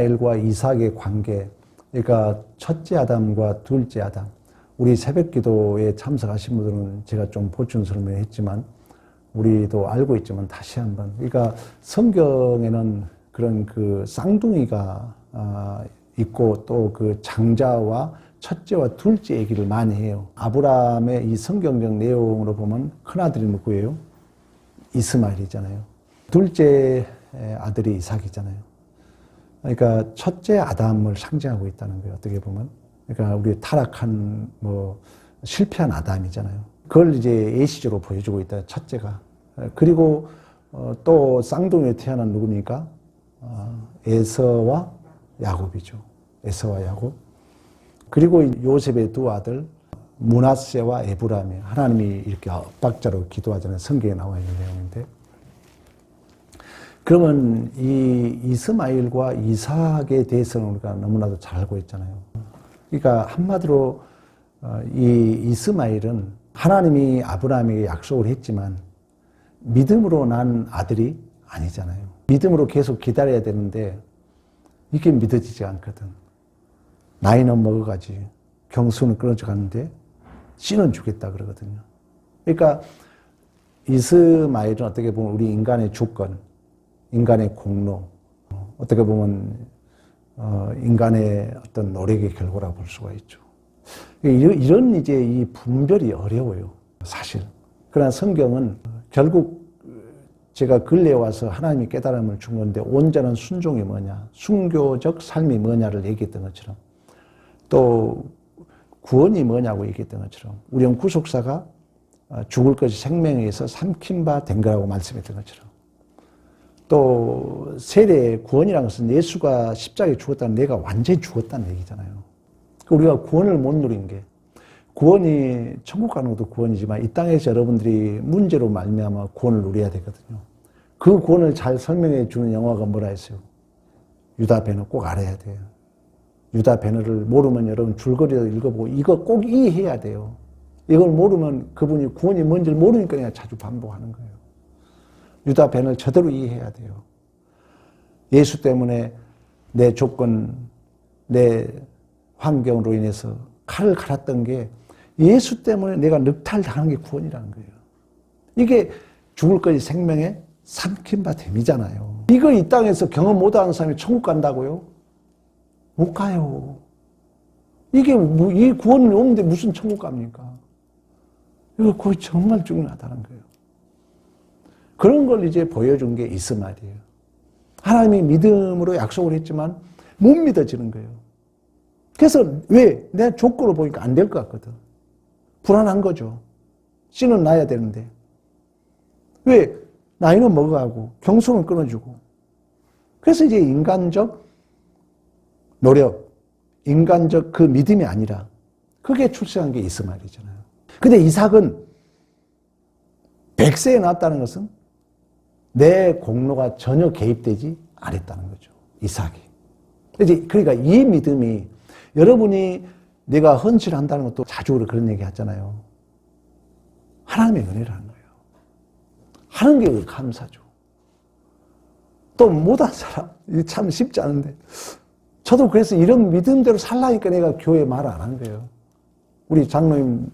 이 이스마엘과 이삭의 관계, 그러니까 첫째 아담과 둘째 아담. 우리 새벽 기도에 참석하신 분들은 제가 좀 보충 설명했지만 우리도 알고 있지만 다시 한번. 그러니까 성경에는 그런 그 쌍둥이가 아, 있고 또 그 장자와 첫째와 둘째 얘기를 많이 해요. 아브라함의 이 성경적 내용으로 보면 큰아들이 누구예요? 이스마엘이잖아요. 둘째 아들이 이삭이잖아요. 그러니까 첫째 아담을 상징하고 있다는 거예요. 어떻게 보면. 그러니까 우리 타락한 뭐 실패한 아담이잖아요. 그걸 이제 예시적으로 보여주고 있다. 첫째가. 그리고 어, 또 쌍둥이에 태어난 누굽니까? 어, 에서와 야곱이죠. 에서와 야곱. 그리고 요셉의 두 아들 문하세와 에브라임 하나님이 이렇게 엇박자로 기도하잖아요. 성경에 나와 있는 내용인데. 그러면 이 이스마일과 이삭에 대해서는 우리가 너무나도 잘 알고 있잖아요. 그러니까 한마디로 어, 이 이스마일은 하나님이 아브라함에게 약속을 했지만 믿음으로 난 아들이 아니잖아요. 믿음으로 계속 기다려야 되는데 이게 믿어지지 않거든. 나이는 먹어가지 경수는 끊어져 가는데 씨는 주겠다 그러거든요. 그러니까 이스마일은 어떻게 보면 우리 인간의 주권, 인간의 공로, 어떻게 보면 어, 인간의 어떤 노력의 결과라 볼 수가 있죠. 이런 이제 이 분별이 어려워요, 사실. 그러나 성경은 결국 제가 근래에 와서 하나님이 깨달음을 준 건데 온전한 순종이 뭐냐, 순교적 삶이 뭐냐를 얘기했던 것처럼 또 구원이 뭐냐고 얘기했던 것처럼 우리 구속사가 죽을 것이 생명에 의해서 삼킨 바 된 거라고 말씀했던 것처럼 또 세례 구원이라는 것은 예수가 십자가에 죽었다는 내가 완전히 죽었다는 얘기잖아요. 그러니까 우리가 구원을 못 누린 게 구원이 천국 가는 것도 구원이지만 이 땅에서 여러분들이 문제로 말미암아 구원을 누려야 되거든요. 그 구원을 잘 설명해 주는 영화가 뭐라 했어요? 유다 배너 꼭 알아야 돼요. 유다 배너를 모르면 여러분 줄거리도 읽어보고 이거 꼭 이해해야 돼요. 이걸 모르면 그분이 구원이 뭔지를 모르니까 그냥 자주 반복하는 거예요. 유다 벤을 제대로 이해해야 돼요. 예수 때문에 내 조건, 내 환경으로 인해서 칼을 갈았던 게 예수 때문에 내가 늑탈당한 게 구원이라는 거예요. 이게 죽을 것이 생명에 삼킨 바 됨이잖아요. 이거 이 땅에서 경험 못하는 사람이 천국 간다고요? 못 가요. 이게 이 구원이 없는데 무슨 천국 갑니까? 이거 거의 정말 중요하다는 거예요. 그런 걸 이제 보여준 게 이스마엘이에요. 하나님이 믿음으로 약속을 했지만 못 믿어지는 거예요. 그래서 왜? 내 조건을 보니까 안 될 것 같거든. 불안한 거죠. 씨는 나야 되는데. 왜? 나이는 먹어가고 경수는 끊어주고. 그래서 이제 인간적 노력, 인간적 그 믿음이 아니라 그게 출세한 게 이스마엘이잖아요. 근데 이삭은 백세에 낳았다는 것은 내 공로가 전혀 개입되지 않았다는 거죠. 이삭이. 그러니까 이 믿음이 여러분이 내가 헌신한다는 것도 자주 그런 얘기 하잖아요. 하나님의 은혜라는 거예요. 하는 게 감사죠. 또 못한 사람, 참 쉽지 않은데. 저도 그래서 이런 믿음대로 살라니까 내가 교회 말 안 한 거예요. 우리 장로님,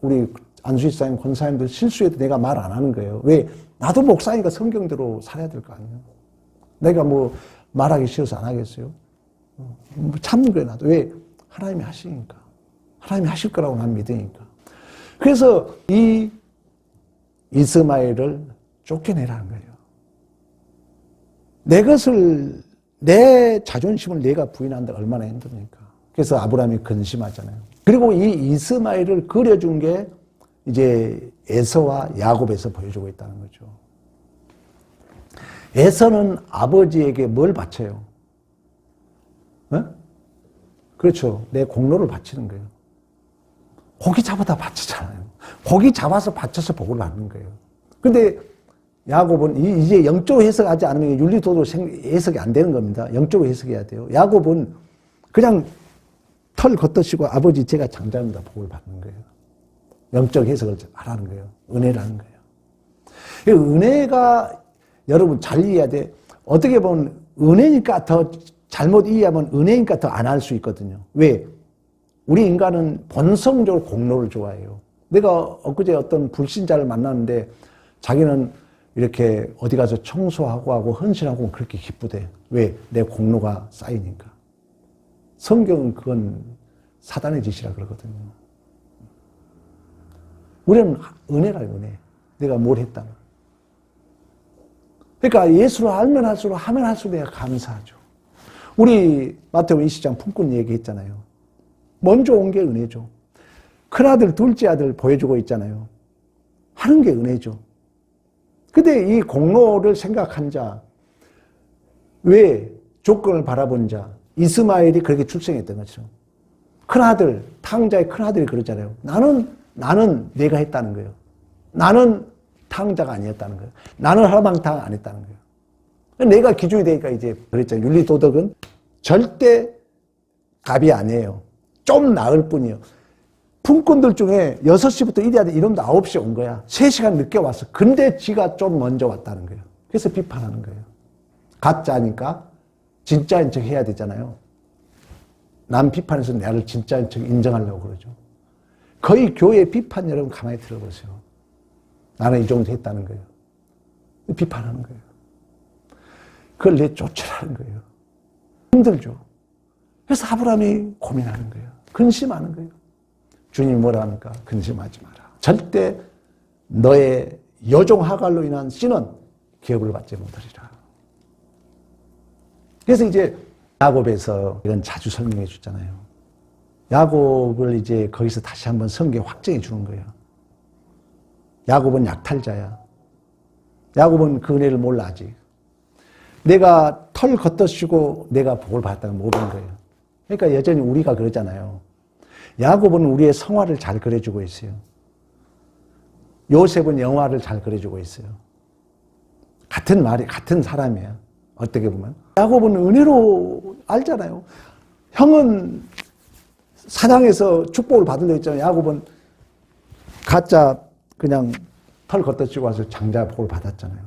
우리 안수희사님, 권사님들 실수해도 내가 말 안 하는 거예요. 왜? 나도 목사니까 성경대로 살아야 될 거 아니에요. 내가 뭐 말하기 싫어서 안 하겠어요. 뭐 참는 거예요, 나도. 왜? 하나님이 하시니까. 하나님이 하실 거라고 난 믿으니까. 그래서 이 이스마엘을 쫓겨내라는 거예요. 내 것을, 내 자존심을 내가 부인한다 얼마나 힘듭니까? 그래서 아브라함이 근심하잖아요. 그리고 이 이스마엘을 그려준 게 이제 에서와 야곱에서 보여주고 있다는 거죠. 에서는 아버지에게 뭘 바쳐요? 어? 그렇죠. 내 공로를 바치는 거예요. 고기 잡아다 바치잖아요. 고기 잡아서 바쳐서 복을 받는 거예요. 근데 야곱은 이제 영적으로 해석하지 않으면 윤리도도 해석이 안 되는 겁니다. 영적으로 해석해야 돼요. 야곱은 그냥 털 걷듯이고 아버지 제가 장자입니다. 복을 받는 거예요. 영적 해석을 하라는 거예요. 은혜라는 거예요. 은혜가 여러분 잘 이해해야 돼. 어떻게 보면 은혜니까 더 잘못 이해하면 은혜니까 더 안 할 수 있거든요. 왜? 우리 인간은 본성적으로 공로를 좋아해요. 내가 엊그제 어떤 불신자를 만났는데 자기는 이렇게 어디 가서 청소하고 하고 헌신하고 그렇게 기쁘대. 왜? 내 공로가 쌓이니까. 성경은 그건 사단의 짓이라 그러거든요. 우리는 은혜라요, 은혜. 내가 뭘 했다는. 그러니까 예수를 알면 할수록 하면 할수록 내가 감사하죠. 우리 마태복음 20장 품꾼 얘기했잖아요. 먼저 온 게 은혜죠. 큰아들, 둘째 아들 보여주고 있잖아요. 하는 게 은혜죠. 근데 이 공로를 생각한 자, 왜 조건을 바라본 자, 이스마엘이 그렇게 출생했던 것처럼. 큰아들, 탕자의 큰아들이 그러잖아요. 나는, 나는 내가 했다는 거예요. 나는 탕자가 아니었다는 거예요. 나는 하방탕 안 했다는 거예요. 내가 기준이 되니까 이제 그랬잖아요. 윤리 도덕은 절대 갑이 아니에요. 좀 나을 뿐이에요. 품꾼들 중에 6시부터 일해야 돼. 이러면 9시에 온 거야. 3시간 늦게 왔어. 근데 지가 좀 먼저 왔다는 거예요. 그래서 비판하는 거예요. 가짜니까 진짜인 척 해야 되잖아요. 남 비판해서 나를 진짜인 척 인정하려고 그러죠. 거의 교회 비판 여러분 가만히 들어보세요. 나는 이 정도 했다는 거예요. 비판하는 거예요. 그걸 내쫓으라는 거예요. 힘들죠. 그래서 아브라함이 고민하는 거예요. 근심하는 거예요. 주님이 뭐라 합니까? 근심하지 마라. 절대 너의 여종 하갈로 인한 씨는 기업을 받지 못하리라. 그래서 이제 야곱에서 이런 자주 설명해 주잖아요. 야곱을 이제 거기서 다시 한번 성경 확정해 주는 거예요. 야곱은 약탈자야. 야곱은 그 은혜를 몰라 아직. 내가 털 걷어쓰고 내가 복을 받았다는 모르는 거예요. 그러니까 여전히 우리가 그러잖아요. 야곱은 우리의 성화를 잘 그려주고 있어요. 요셉은 영화를 잘 그려주고 있어요. 같은 말이, 같은 사람이에요. 어떻게 보면. 야곱은 은혜로 알잖아요. 형은 사냥해서 축복을 받으려 했잖아요. 야곱은 가짜 그냥 털 걷다 치고 와서 장자 복을 받았잖아요.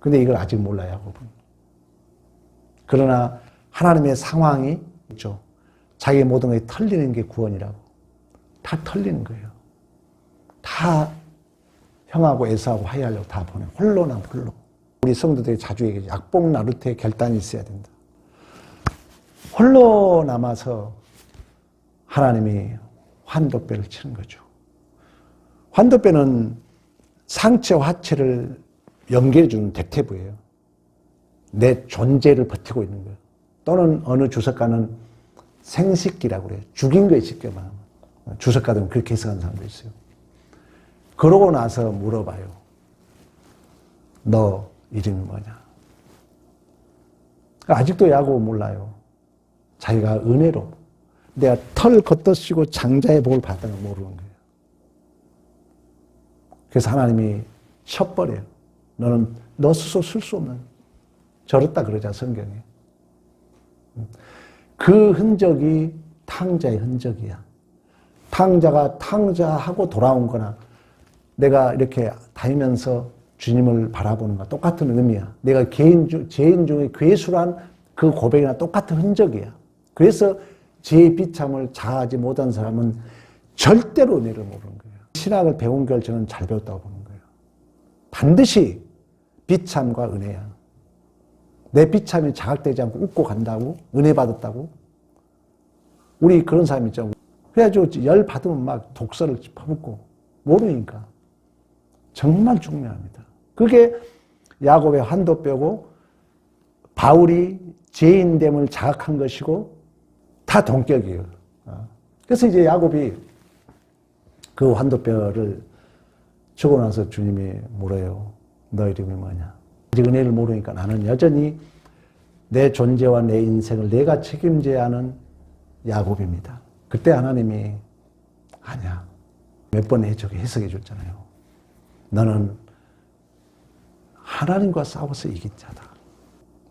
근데 이걸 아직 몰라요, 야곱은. 그러나 하나님의 상황이 있죠. 자기 모든 것이 털리는 게 구원이라고. 다 털리는 거예요. 다 형하고 애서하고 화해하려고 다 보내. 홀로나 홀로. 우리 성도들이 자주 얘기하죠. 약복 나루트의 결단이 있어야 된다. 홀로 남아서 하나님이 환도뼈를 치는 거죠. 환도뼈는 상체와 하체를 연결해주는 대퇴부예요. 내 존재를 버티고 있는 거예요. 또는 어느 주석가는 생식기라고 그래요. 죽인 거에 쉽게 말하면. 주석가들은 그렇게 해석하는 사람도 있어요. 그러고 나서 물어봐요. 너 이름이 뭐냐? 아직도 야구 몰라요. 자기가 은혜로 내가 털 걷어쓰고 장자의 복을 받다는 걸 모르는 거예요. 그래서 하나님이 쳐버려요. 너는 너 스스로 쓸 수 없는 저렇다 그러자 성경에. 그 흔적이 탕자의 흔적이야. 탕자가 탕자하고 돌아온 거나 내가 이렇게 다니면서 주님을 바라보는 거 똑같은 의미야. 내가 개인 중, 죄인 중에 괴수란 그 고백이나 똑같은 흔적이야. 그래서 죄의 비참을 자하지 못한 사람은 절대로 은혜를 모르는 거예요. 신학을 배운 결정은 잘 배웠다고 보는 거예요. 반드시 비참과 은혜야. 내 비참이 자각되지 않고 웃고 간다고? 은혜 받았다고? 우리 그런 사람 있죠. 그래가지고 열 받으면 막 독서를 퍼붓고 모르니까. 정말 중요합니다. 그게 야곱의 한도뼈고 바울이 죄인됨을 자각한 것이고 다 동격이에요. 어. 그래서 이제 야곱이 그 환도뼈를 주고 나서 주님이 물어요. 너 이름이 뭐냐? 아직 은혜를 모르니까 나는 여전히 내 존재와 내 인생을 내가 책임져야 하는 야곱입니다. 그때 하나님이 아니야. 몇번 해석해 줬잖아요. 너는 하나님과 싸워서 이긴 자다.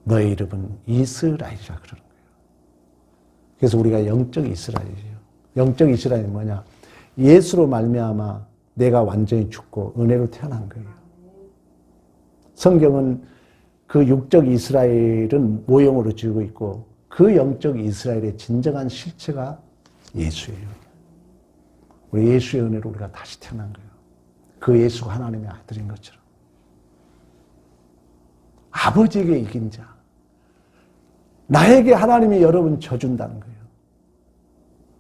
너의 이름은 이스라엘이라 그러는. 그래서 우리가 영적 이스라엘이에요. 영적 이스라엘이 뭐냐? 예수로 말미암아 내가 완전히 죽고 은혜로 태어난 거예요. 성경은 그 육적 이스라엘은 모형으로 지고 있고 그 영적 이스라엘의 진정한 실체가 예수예요. 우리 예수의 은혜로 우리가 다시 태어난 거예요. 그 예수가 하나님의 아들인 것처럼. 아버지에게 이긴 자. 나에게 하나님이 여러분 져준다는 거예요.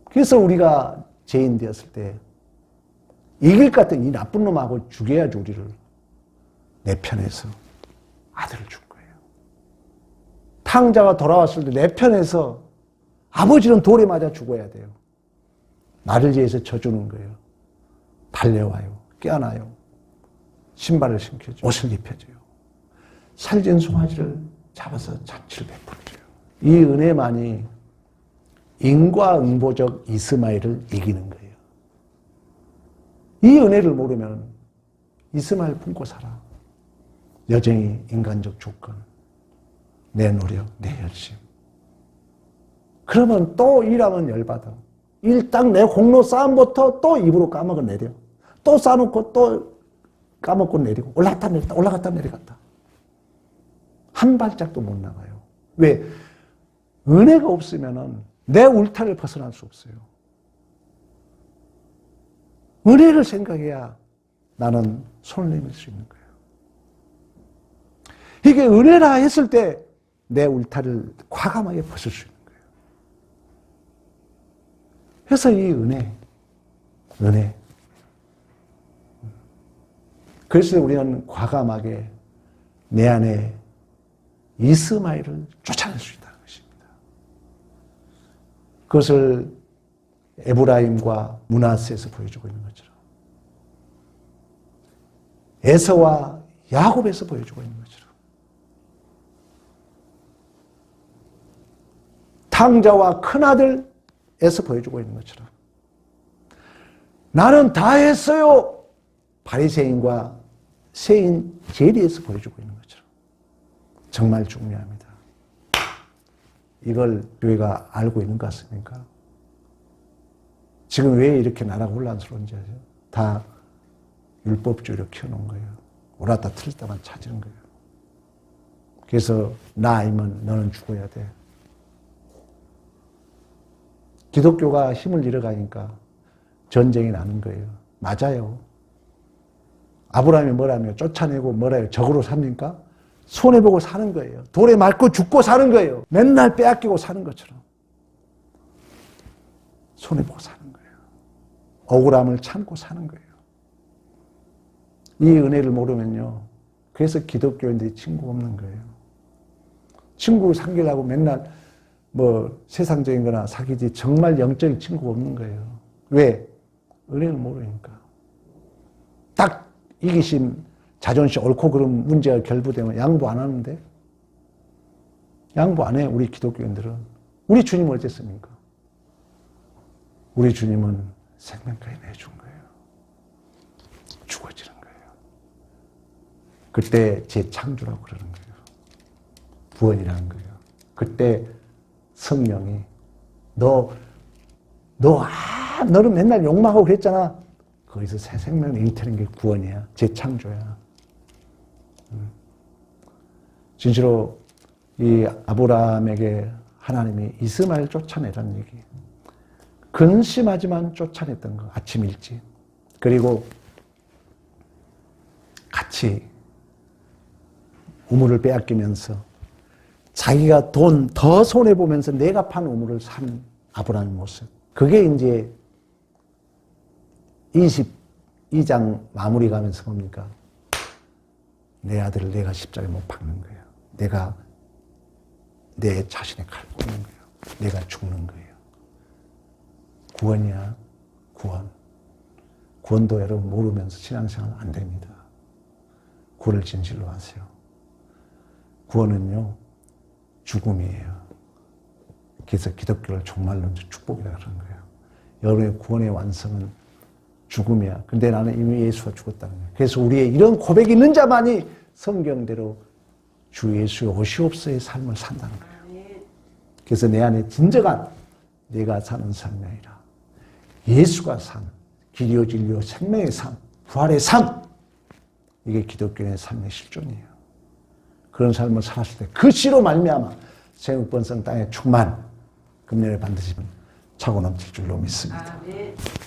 그래서 우리가 죄인 되었을 때 이길 것 같은 이 나쁜 놈하고 죽여야지 우리를 내 편에서 아들을 줄 거예요. 탕자가 돌아왔을 때 내 편에서 아버지는 돌에 맞아 죽어야 돼요. 나를 위해서 져주는 거예요. 달려와요. 깨어나요. 신발을 신겨줘요. 옷을 입혀줘요. 살진 송아지를 잡아서 잔치를 베풀어줘요. 이 은혜만이 인과응보적 이스마엘을 이기는 거예요. 이 은혜를 모르면 이스마엘 품고 살아. 여전히 인간적 조건, 내 노력, 내 열심. 그러면 또 일하면 열받아. 일당 내 공로 싸움부터 또 입으로 까먹어 내려. 또 싸놓고 또 까먹고 내리고 올라갔다 내렸다 올라갔다 내려갔다. 한 발짝도 못 나가요. 왜? 은혜가 없으면은 내 울타리를 벗어날 수 없어요. 은혜를 생각해야 나는 손을 내밀 수 있는 거예요. 이게 은혜라 했을 때 내 울타리를 과감하게 벗을 수 있는 거예요. 그래서 이 은혜, 은혜. 그래서 우리는 과감하게 내 안에 이스마엘을 쫓아낼 수 것입니다. 그것을 에브라임과 문하스에서 보여주고 있는 것처럼 에서와 야곱에서 보여주고 있는 것처럼 탕자와 큰아들에서 보여주고 있는 것처럼 나는 다 했어요. 바리새인과 세인 제리에서 보여주고 있는 것처럼 정말 중요합니다. 이걸 교회가 알고 있는 것 같습니까? 지금 왜 이렇게 나라가 혼란스러운지 아세요? 다 율법주의로 키워놓은 거예요. 옳았다 틀렸다만 찾는 거예요. 그래서 나 아니면 너는 죽어야 돼. 기독교가 힘을 잃어가니까 전쟁이 나는 거예요. 맞아요. 아브라함이 뭐라며 쫓아내고 뭐라요? 적으로 삽니까? 손해보고 사는 거예요. 돌에 맞고 죽고 사는 거예요. 맨날 빼앗기고 사는 것처럼. 손해보고 사는 거예요. 억울함을 참고 사는 거예요. 이 은혜를 모르면요. 그래서 기독교인들이 친구 없는 거예요. 친구 사귀려고 맨날 뭐 세상적인 거나 사귀지 정말 영적인 친구가 없는 거예요. 왜? 은혜를 모르니까. 딱 이기심, 자존심, 옳고 그름 문제가 결부되면 양보 안 하는데? 양보 안 해, 우리 기독교인들은. 우리 주님은 어땠습니까? 우리 주님은 생명까지 내준 거예요. 죽어지는 거예요. 그때 제 창조라고 그러는 거예요. 구원이라는 거예요. 그때 성령이 너, 너, 아, 너는 맨날 욕망하고 그랬잖아. 거기서 새 생명을 잉태는 게 구원이야. 재창조야. 음. 진실로 이 아브라함에게 하나님이 이스마엘 쫓아내라는 얘기. 근심하지만 쫓아냈던 거. 아침 일찍. 그리고 같이 우물을 빼앗기면서 자기가 돈 더 손해보면서 내가 판 우물을 산 아브라함의 모습. 그게 이제 22장 마무리 가면서 뭡니까? 내 아들을 내가 십자가에 못 박는 거예요. 내가 내 자신의 칼 꽂는 거예요. 내가 죽는 거예요. 구원이야, 구원. 구원도 여러분 모르면서 신앙생활 안 됩니다. 구원을 진실로 하세요. 구원은요, 죽음이에요. 그래서 기독교를 정말로 축복이라 그런 거예요. 여러분의 구원의 완성은 죽음이야. 근데 나는 이미 예수가 죽었다는 거예요. 그래서 우리의 이런 고백이 있는 자만이 성경대로 주 예수의 오시옵소의 삶을 산다는 거예요. 그래서 내 안에 진정한 내가 사는 삶이 아니라 예수가 산 길이요 진리요 생명의 삶, 부활의 삶 이게 기독교의 삶의 실존이에요. 그런 삶을 살았을 때 그 씨로 말미암아 생육번성 땅의 충만 금년에 반드시 차고 넘칠 줄로 믿습니다. 아멘.